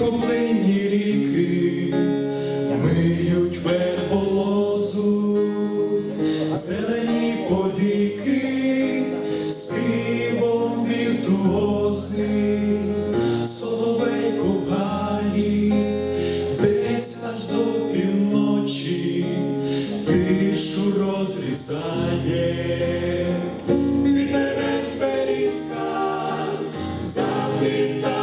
куплені ріки миють верболозу, зелені повіки, співом віртуози, соловей кухаї, десь аж до півночі, тишу розрізає, вітерець берізка заплітає.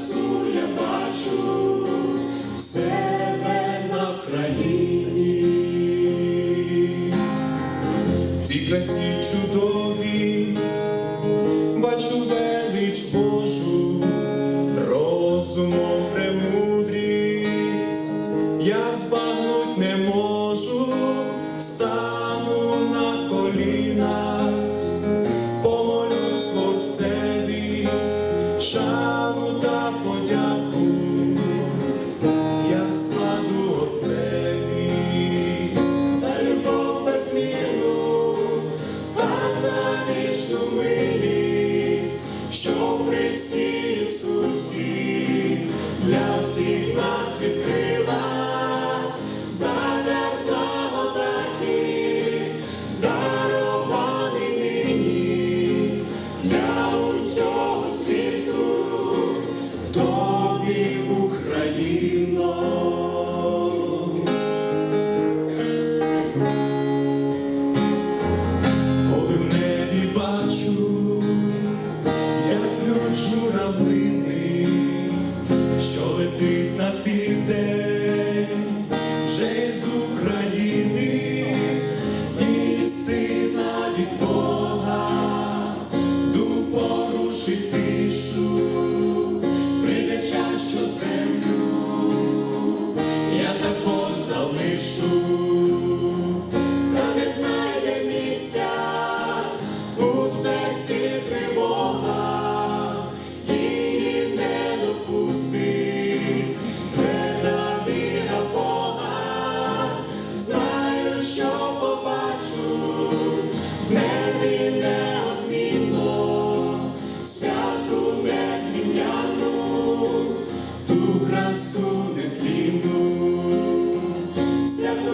Красу я бачу в себе на Вкраїні. В цій красі чудові, бачу велич Божу, розумом премудрість, я збагнуть та подяку, я складу Отцеві за любов безмірну та за вічну милість, що Христі Ісусі для всіх нас відкрилась летить на південь, вже з України, і сина від Бога, дух порушить тишу, прийде час, що землю я також залишу. Та не знайде місця у серці тривога, її не незміняну, ту красу нетлінну святу